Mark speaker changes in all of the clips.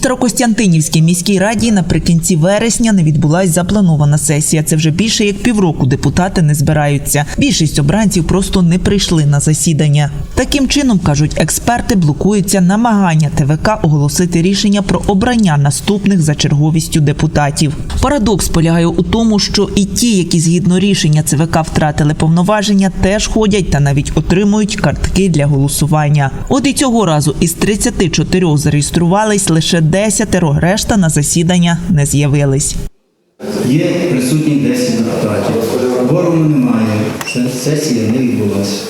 Speaker 1: Старокостянтинівській міській раді наприкінці вересня не відбулась запланована сесія. Це вже більше як півроку депутати не збираються. Більшість обранців просто не прийшли на засідання. Таким чином кажуть експерти, блокується намагання ТВК оголосити рішення про обрання наступних за черговістю депутатів. Парадокс полягає у тому, що і ті, які згідно рішення ЦВК втратили повноваження, теж ходять та навіть отримують картки для голосування. От і цього разу із 34 зареєструвались лише 10, решта на засідання не з'явились.
Speaker 2: Є присутні 10 депутатів. Кворуму немає. Сесія не відбулася.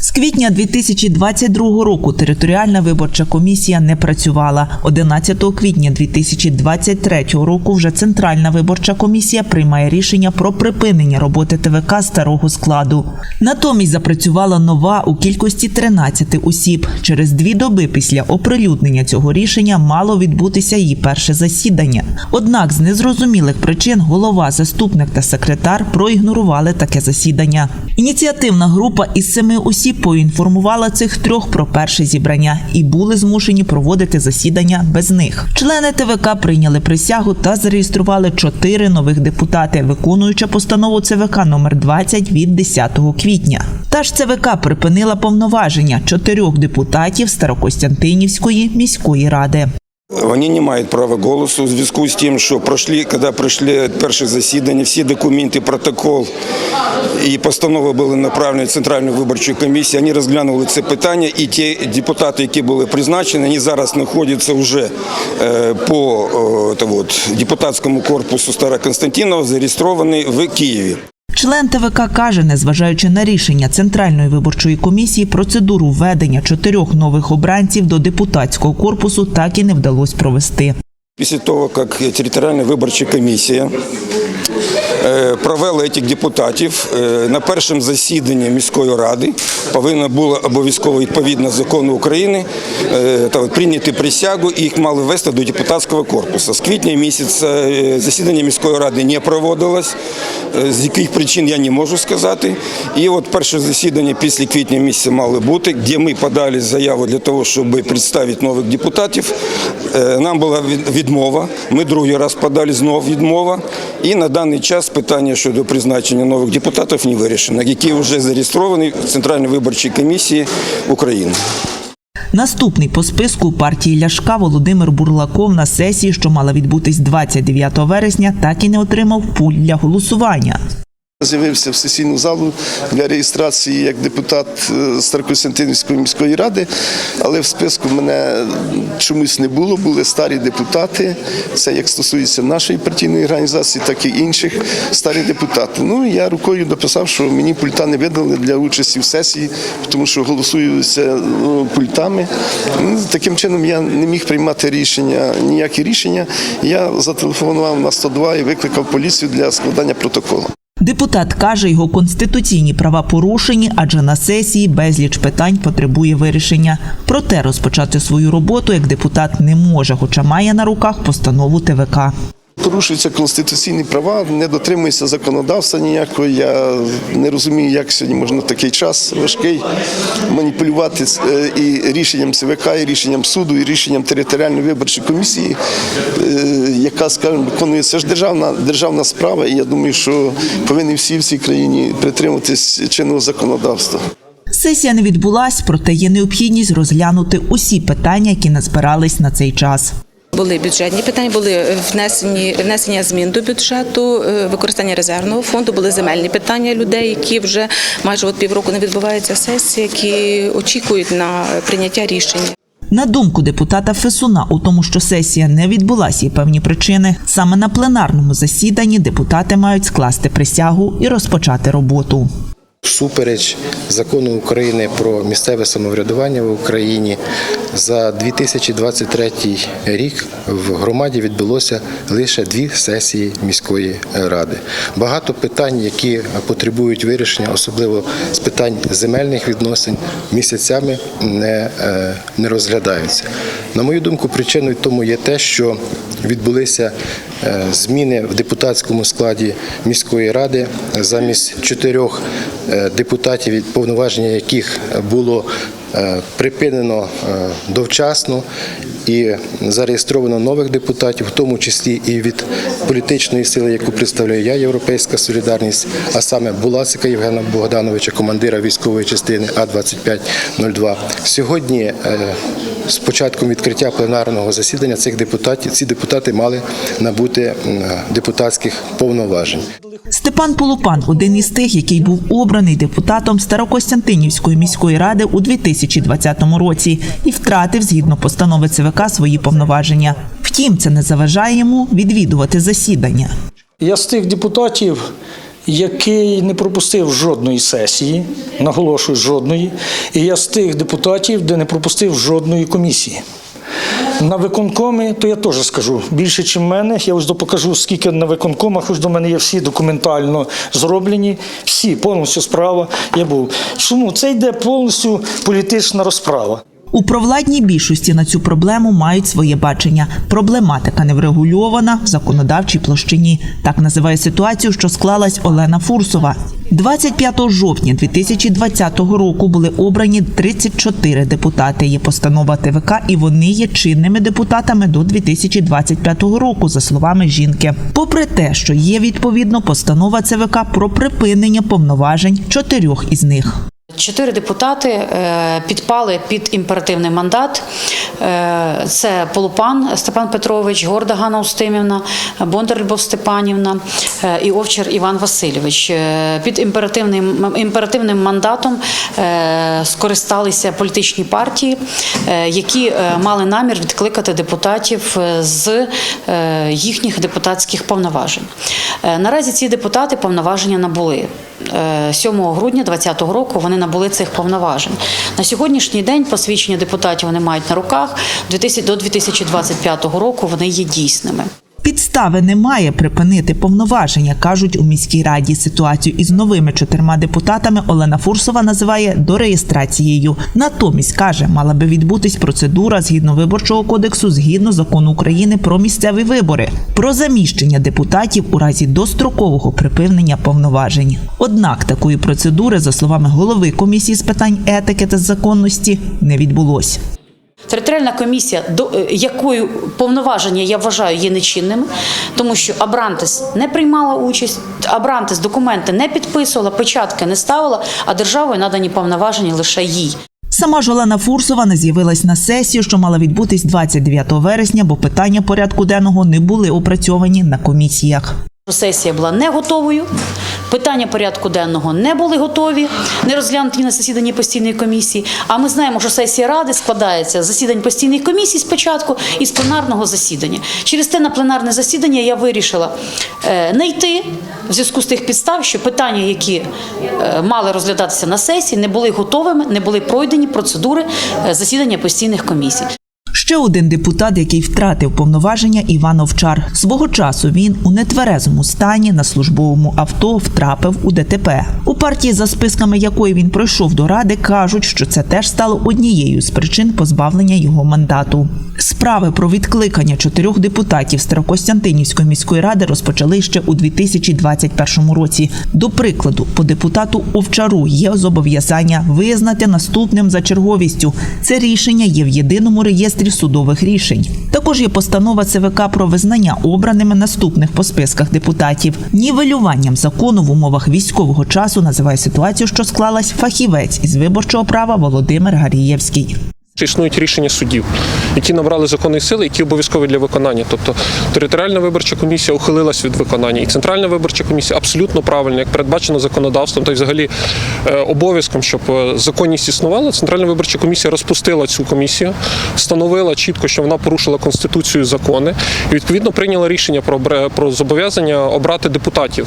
Speaker 1: З квітня 2022 року територіальна виборча комісія не працювала. 11 квітня 2023 року вже центральна виборча комісія приймає рішення про припинення роботи ТВК старого складу. Натомість запрацювала нова у кількості 13 осіб. Через дві доби після оприлюднення цього рішення мало відбутися її перше засідання. Однак з незрозумілих причин голова, заступник та секретар проігнорували таке засідання. Ініціативна група із семи осіб поінформувала цих трьох про перше зібрання і були змушені проводити засідання без них. Члени ТВК прийняли присягу та зареєстрували чотири нових депутати, виконуючи постанову ЦВК номер 20 від 10 квітня. Та ж ЦВК припинила повноваження чотирьох депутатів Старокостянтинівської міської ради.
Speaker 3: Вони не мають права голосу у зв'язку з тим, що пройшли, коли пройшли перше засідання, всі документи, протокол і постанови були направлені в Центральну виборчу комісію. Вони розглянули це питання, і ті депутати, які були призначені, вони зараз знаходяться вже е, по е, от, депутатському корпусу Староконстантинова, зареєстровані в Києві.
Speaker 1: Член ТВК каже, незважаючи на рішення Центральної виборчої комісії, процедуру введення чотирьох нових обранців до депутатського корпусу так і не вдалося провести.
Speaker 3: Після того, як територіальна виборча комісія е, провела цих депутатів е, на першому засіданні міської ради, повинна була обов'язково відповідно закону України е, прийняти присягу і їх мали ввести до депутатського корпусу. З квітня місяця засідання міської ради не проводилось. З яких причин я не можу сказати. І от перше засідання після квітня місяця мало бути, де ми подали заяву для того, щоб представити нових депутатів. Нам була відмова. Ми другий раз подали знов відмова. І на даний час питання щодо призначення нових депутатів не вирішено, які вже зареєстровані в Центральній виборчій комісії України.
Speaker 1: Наступний по списку партії Ляшка Володимир Бурлаков на сесії, що мала відбутись 29 вересня, так і не отримав пуль для голосування.
Speaker 4: З'явився в сесійну залу для реєстрації як депутат е, Старокостянтинівської міської ради, але в списку мене чомусь не було. Були старі депутати. Це як стосується нашої партійної організації, так і інших старі депутати. Ну я рукою дописав, що мені пульта не видали для участі в сесії, тому що голосуються ну, пультами. Ну, Таким чином я не міг приймати рішення, ніякі рішення. Я зателефонував на 102 і викликав поліцію для складання протоколу.
Speaker 1: Депутат каже, його конституційні права порушені, адже на сесії безліч питань потребує вирішення. Проте розпочати свою роботу як депутат не може, хоча має на руках постанову ТВК.
Speaker 4: Порушуються конституційні права, не дотримується законодавства ніякого. Я не розумію, як сьогодні можна такий час важкий маніпулювати е, і рішенням ЦВК, і рішенням суду, і рішенням територіальної виборчої комісії, е, яка, скажімо, виконує це ж державна державна справа. І я думаю, що повинні всі в цій країні притримуватись чинного законодавства.
Speaker 1: Сесія не відбулась, проте є необхідність розглянути усі питання, які назбирались на цей час.
Speaker 5: Були бюджетні питання, були внесені внесення змін до бюджету, е, використання резервного фонду, були земельні питання людей, які вже майже от півроку не відбувається сесія, які очікують на прийняття рішення.
Speaker 1: На думку депутата Фесуна, у тому, що сесія не відбулась, є певні причини. Саме на пленарному засіданні депутати мають скласти присягу і розпочати роботу.
Speaker 6: Всупереч закону України про місцеве самоврядування в Україні за 2023 рік в громаді відбулося лише дві сесії міської ради. Багато питань, які потребують вирішення, особливо з питань земельних відносин, місяцями не, е, не розглядаються. На мою думку, причиною тому є те, що відбулися е, зміни в депутатському складі міської ради замість чотирьох е, депутатів, від повноваження яких було е, припинено е, довчасно і зареєстровано нових депутатів, в тому числі і від політичної сили, яку представляю я, Європейська Солідарність, а саме Булацика Євгена Богдановича, командира військової частини А-2502. Сьогодні, е, з початком відкриття пленарного засідання, цих депутатів ці депутати мали набути депутатських повноважень.
Speaker 1: Степан Полупан один із тих, який був обраний депутатом Старокостянтинівської міської ради у 2020 році і втратив згідно постанови ЦВК свої повноваження. Втім, це не заважає йому відвідувати засідання.
Speaker 7: Я з тих депутатів, який не пропустив жодної сесії, наголошую, жодної, і я з тих депутатів, де не пропустив жодної комісії. На виконкомі, то я теж скажу більше, ніж в мене. Я ось покажу, скільки на виконкомах, ось до мене є всі документально зроблені, всі повністю справа. Я був. Чому це йде повністю політична розправа?
Speaker 1: У провладній більшості на цю проблему мають своє бачення. Проблематика не врегульована в законодавчій площині. Так називає ситуацію, що склалась Олена Фурсова. 25 жовтня 2020 року були обрані 34 депутати. Є постанова ТВК, і вони є чинними депутатами до 2025 року, за словами жінки. Попри те, що є відповідно постанова ЦВК про припинення повноважень чотирьох із них.
Speaker 8: Чотири депутати е, підпали під імперативний мандат. Е, Це Полупан Степан Петрович, Горда Ганна Устимівна, Бондар Любов Степанівна е, і Овчар Іван Васильович. Під імперативним, імперативним мандатом скористалися політичні партії, які мали намір відкликати депутатів з їхніх депутатських повноважень. Наразі ці депутати повноваження набули. Е, 7 грудня 2020 року вони набули цих повноважень. На сьогоднішній день посвідчення депутатів вони мають на руках. До 2025 року вони є дійсними.
Speaker 1: Підстави немає припинити повноваження, кажуть у міській раді. Ситуацію із новими чотирма депутатами Олена Фурсова називає дореєстрацією. Натомість каже, мала би відбутись процедура згідно виборчого кодексу, згідно закону України про місцеві вибори, про заміщення депутатів у разі дострокового припинення повноважень. Однак такої процедури, за словами голови комісії з питань етики та законності, не відбулось.
Speaker 8: Територіальна комісія, до е, якою повноваження я вважаю є нечинними, тому що Абрантес не приймала участь, Абрантес документи не підписувала, печатки не ставила, а державою надані повноваження лише їй.
Speaker 1: Сама ж Олена Фурсова не з'явилась на сесію, що мала відбутись 29 вересня, бо питання порядку денного не були опрацьовані на комісіях.
Speaker 8: Сесія була не готовою. Питання порядку денного не були готові, не розглянуті на засіданні постійної комісії. А ми знаємо, що сесія ради складається з засідань постійної комісії спочатку і з пленарного засідання. Через те на пленарне засідання я вирішила е, не йти в зв'язку з тих підстав, що питання, які е, мали розглядатися на сесії, не були готовими, не були пройдені процедури е, засідання постійних комісій.
Speaker 1: Ще один депутат, який втратив повноваження, Іван Овчар. Свого часу він у нетверезому стані на службовому авто втрапив у ДТП. У партії, за списками якої він пройшов до ради, кажуть, що це теж стало однією з причин позбавлення його мандату. Справи про відкликання чотирьох депутатів Старокостянтинівської міської ради розпочали ще у 2021 році. До прикладу, по депутату Овчару є зобов'язання визнати наступним за черговістю. Це рішення є в єдиному реєстрі судових рішень. Також є постанова ЦВК про визнання обраними наступних по списках депутатів. Нівелюванням закону в умовах військового часу називає ситуацію, що склалась фахівець із виборчого права Володимир Гарієвський.
Speaker 9: Існують рішення судів, які набрали законної сили, які обов'язкові для виконання. Тобто територіальна виборча комісія ухилилась від виконання, і центральна виборча комісія абсолютно правильно, як передбачено законодавством, та й взагалі е, обов'язком, щоб е, законність існувала. Центральна виборча комісія розпустила цю комісію, встановила чітко, що вона порушила конституцію, і закони, і відповідно прийняла рішення про зобов'язання обрати депутатів.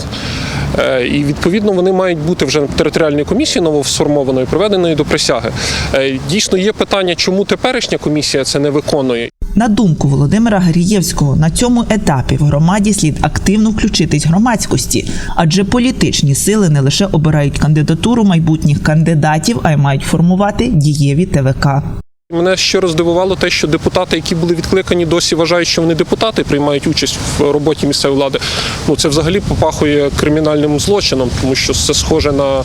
Speaker 9: Е, І відповідно вони мають бути вже територіальною комісією новосформованою, приведеною до присяги. Е, Дійсно, є питання, чому теперішня комісія це не виконує.
Speaker 1: На думку Володимира Гарієвського, на цьому етапі в громаді слід активно включитись громадськості, адже політичні сили не лише обирають кандидатуру майбутніх кандидатів, а й мають формувати дієві ТВК.
Speaker 9: Мене щиро здивувало те, що депутати, які були відкликані, досі вважають, що вони депутати приймають участь в роботі місцевої влади. Ну це взагалі попахує кримінальним злочином, тому що це схоже на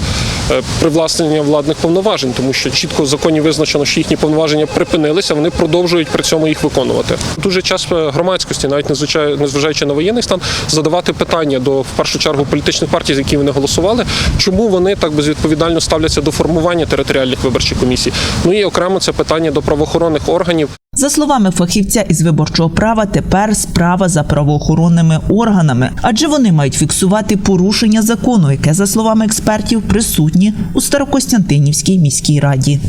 Speaker 9: е, привласнення владних повноважень, тому що чітко в законі визначено, що їхні повноваження припинилися, вони продовжують при цьому їх виконувати. Дуже часто громадськості, навіть незважаючи на воєнний стан, задавати питання до в першу чергу політичних партій, за які вони голосували, чому вони так безвідповідально ставляться до формування територіальних виборчих комісій. Ну і окремо це питання до правоохоронних органів.
Speaker 1: За словами фахівця із виборчого права, тепер справа за правоохоронними органами, адже вони мають фіксувати порушення закону, яке, за словами експертів, присутні у Старокостянтинівській міській раді.